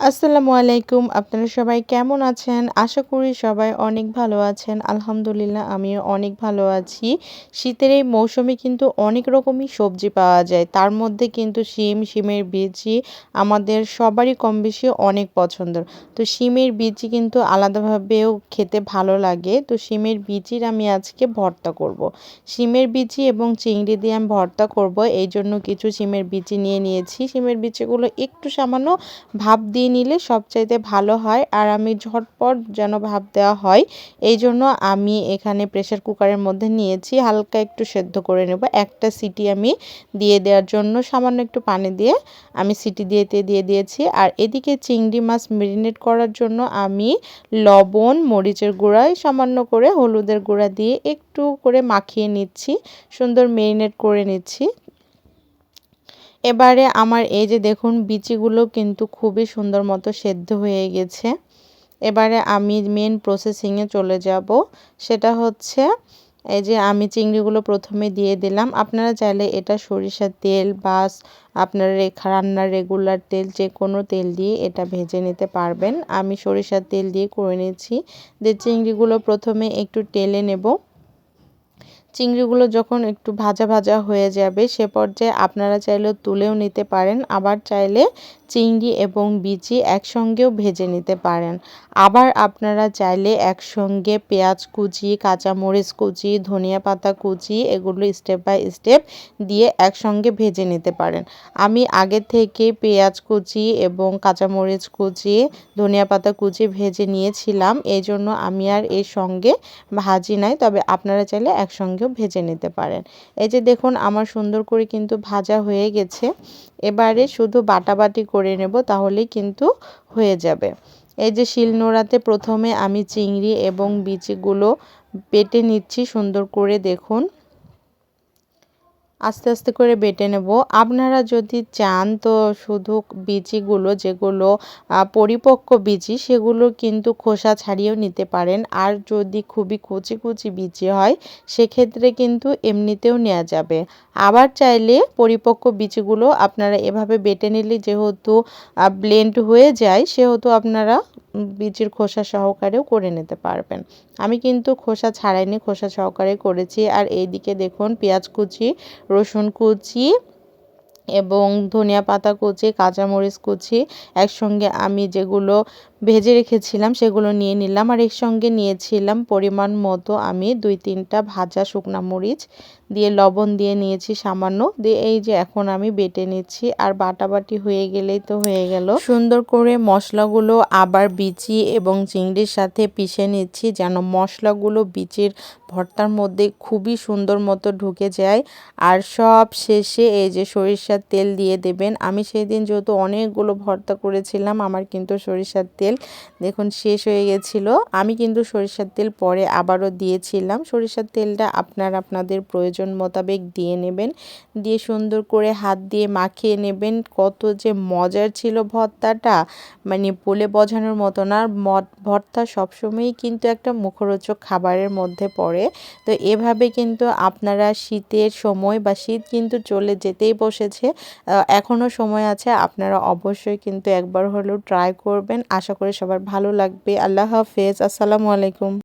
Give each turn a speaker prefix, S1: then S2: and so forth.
S1: আসসালামু আলাইকুম, আপনারা সবাই কেমন আছেন? আশা করি সবাই অনেক ভালো আছেন। আলহামদুলিল্লাহ, আমিও অনেক ভালো আছি। শীতের এই মৌসুমে কিন্তু অনেক রকমই সবজি পাওয়া যায়। তার মধ্যে কিন্তু শিম, শিমের বিচি আমাদের সবারই কম বেশি অনেক পছন্দের। তো শিমের বিচি কিন্তু আলাদাভাবেও খেতে ভালো লাগে। তো শিমের বিচির আমি আজকে ভর্তা করব। শিমের বিচি এবং চিংড়ি দিয়ে আমি ভর্তা করব। এই জন্য কিছু শিমের বিচি নিয়ে নিয়েছি। শিমের বিচিগুলো একটু সামান্য ভাব দিয়ে নিলে সবচাইতে ভালো হয় আর আমি ঝটপট যেন ভাব দেওয়া হয়। এই জন্য আমি এখানে প্রেশার কুকারের মধ্যে নিয়েছি, হালকা একটু সেদ্ধ করে নেব। একটা সিটি আমি দিয়ে দেওয়ার জন্য সামান্য একটু পানি দিয়ে আমি সিটি দিয়েতে দিয়ে দিয়েছি। আর এদিকে চিংড়ি মাছ মেরিনেট করার জন্য আমি লবণ, মরিচের গুঁড়াই সামান্য করে হলুদের গুঁড়া দিয়ে একটু করে মাখিয়ে নিচ্ছি। সুন্দর মেরিনেট করে নিচ্ছি। এবারে আমার এই যে দেখুন, বিচিগুলো কিন্তু খুবই সুন্দর মতো সেদ্ধ হয়ে গেছে। এবারে আমি মেন প্রসেসিংয়ে চলে যাব। সেটা হচ্ছে এই যে আমি চিংড়িগুলো প্রথমে দিয়ে দিলাম। আপনারা চাইলে এটা সরিষার তেল বা আপনার রান্নার রেগুলার তেল যে কোনো তেল দিয়ে এটা ভেজে নিতে পারবেন। আমি সরিষার তেল দিয়ে করে নিয়েছি। যে চিংড়িগুলো প্রথমে একটু টেলে নেব। চিংড়িগুলো যখন একটু ভাজা ভাজা হয়ে যাবে সে পর্যায়ে আপনারা চাইলে তুলেও নিতে পারেন। আবার চাইলে চিংড়ি এবং বিচি একসঙ্গেও ভেজে নিতে পারেন। আবার আপনারা চাইলে একসঙ্গে পেঁয়াজ কুচি, কাঁচামরিচ কুচি, ধনিয়া পাতা কুচি এগুলো স্টেপ বাই স্টেপ দিয়ে একসঙ্গে ভেজে নিতে পারেন। আমি আগে থেকে পেঁয়াজ কুচি এবং কাঁচামরিচ কুচি, ধনিয়া পাতা কুচি ভেজে নিয়েছিলাম। এই জন্য আমি আর এর সঙ্গে ভাজি নাই, তবে আপনারা চাইলে একসঙ্গেও ভেজে নিতে পারেন। এই যে দেখুন, আমার সুন্দর করে কিন্তু ভাজা হয়ে গেছে। এবারে শুধু বাটাবাটি করে নেব তাহলেই কিন্তু হয়ে যাবে। এই যে শিলনোড়াতে প্রথমে আমি চিংড়ি এবং বিচিগুলো বেটে নিচ্ছি, সুন্দর করে দেখুন। আস্তে আস্তে করে বেটে নেব। আপনারা যদি চান তো শুধু বিচিগুলো, যেগুলো পরিপক্ক বিচি, সেগুলো কিন্তু খোসা ছাড়িয়েও নিতে পারেন। আর যদি খুবই কুচি কুচি বিচি হয়, সেক্ষেত্রে কিন্তু এমনিতেও নেওয়া যাবে। আবার চাইলে পরিপক্ক বিচিগুলো আপনারা এভাবে বেটে নিলে যেহেতু ব্লেন্ড হয়ে যায়, সেহেতু আপনারা বীজের খোসা সহকারেও করে নিতে পারবেন। আমি কিন্তু খোসা ছাড়াইনি, খোসা সহকারে করেছি। আর এইদিকে দেখুন, পেঁয়াজ কুচি, রসুন কুচি এবং ধনিয়া পাতা কুচি, কাঁচামরিচ কুচি একসঙ্গে আমি যেগুলো ভেজে রেখেছিলাম, সেগুলো নিয়ে নিলাম আর এর সঙ্গে নিয়েছিলাম পরিমাণ মতো আমি দুই তিনটা ভাজা শুকনা মরিচ দিয়ে লবণ দিয়ে নিয়েছি সামান্য, দিয়ে এই যে এখন আমি বেটে নিচ্ছি আর বাটাবাটি হয়ে গেলেই তো হয়ে গেল। সুন্দর করে মশলাগুলো আবার বিচি এবং চিংড়ির সাথে পিষে নিচ্ছি যেন মশলাগুলো বিচির ভর্তার মধ্যে খুবই সুন্দর মতো ঢুকে যায়। আর সব শেষে এই যে সরিষার তেল দিয়ে দেবেন, আমি সেই দিন যেহেতু অনেকগুলো ভর্তা করেছিলাম, আমার কিন্তু সরিষার তেল। দেখুন, শেষ হয়ে গেছিল। আমি কিন্তু সরিষার তেল পরে আবারও দিয়েছিলাম। সরিষার তেলটা আপনার আপনাদের প্রয়োজন মোতাবেক দিয়ে নেবেন। দিয়ে সুন্দর করে হাত দিয়ে মাখিয়ে নেবেন। কত যে মজার ছিল ভর্তাটা। মানে বলে বোঝানোর মতো না। ভর্তা সবসময়ই কিন্তু একটা মুখরোচক খাবারের মধ্যে পড়ে। তো এভাবে কিন্তু আপনারা শীতের সময় বা শীত কিন্তু চলে যেতেই বসেছে। এখনও সময় আছে। আপনারা অবশ্যই কিন্তু একবার হলেও ট্রাই করবেন। আশা করি সবার ভালো লাগবে। আল্লাহ হাফেজ। আসসালামু আলাইকুম।